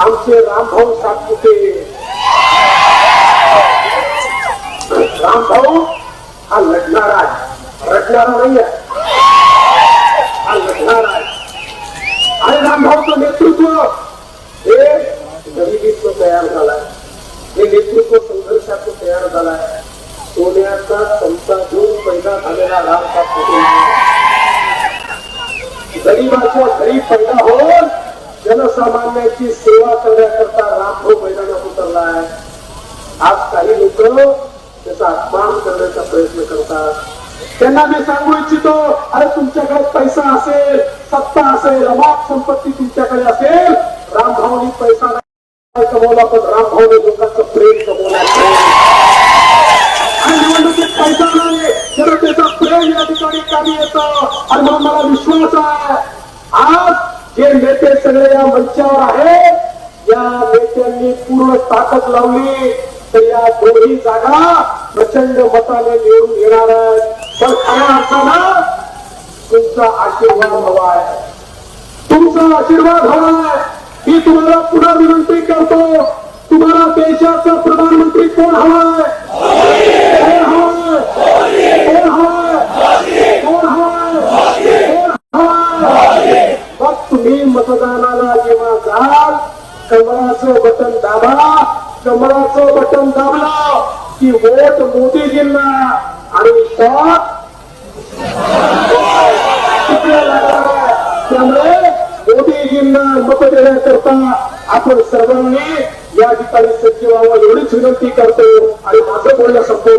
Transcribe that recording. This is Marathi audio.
आमचे रामभाऊ सातपुते. रामभाऊ हा लढणारा आहे रटणारा नाही आहे हा लढणारा आहे आणि रामभाऊचं नेतृत्व. हे गरिबीचं तयार झालाय. हे नेतृत्व संघर्षाचं तयार झालाय. सोन्याचा चमचा घेऊन पैदा झालेला राम सातपुते. गरीबाचा गरीब पैदा हो जनसामान्यांची सेवा करण्याकरता रामभाऊ मैदानात उतरला आहे आज काही लोक त्याचा अपमान करण्याचा प्रयत्न करतात. त्यांना मी सांगू इच्छितो अरे तुमच्याकडे पैसा असेल सत्ता असेल अमाप संपत्ती तुमच्याकडे असेल रामभाऊनी पैसा नाही कमवला पण रामभाऊने लोकांचं प्रेम कमवला आणि निवडणुकीत पैसा नाही जनतेचा प्रेम या ठिकाणी कमी येतं. आणि म्हणून मला विश्वास आहे आज जे नेते सगळे या मंचावर आहेत या नेत्यांनी पूर्ण ताकद लावली. तर या दोन्ही जागा प्रचंड मताने निवडून येणार आहेत. पण खऱ्या अर्थानं तुमचा आशीर्वाद हवा आहे. तुमचा आशीर्वाद हवा आहे. मी तुम्हाला पुन्हा विनंती करतो. तुम्हाला देशाचा प्रधानमंत्री कोण हवा कोण हवाय कोण हवाय कोण हवाय कोण हवाय मग तुम्ही मतदानाला जेव्हा जाल कमळाचं बटन दाबा कमळाचं बटन दाबलं की वोट मोदीजींना आणि शॉट त्यामुळे मोदीजींना मत देण्याकरता आपण सर्वांनी या ठिकाणी सचिवावर एवढीच विनंती करतो. आणि माझं बोलणं संपवतो.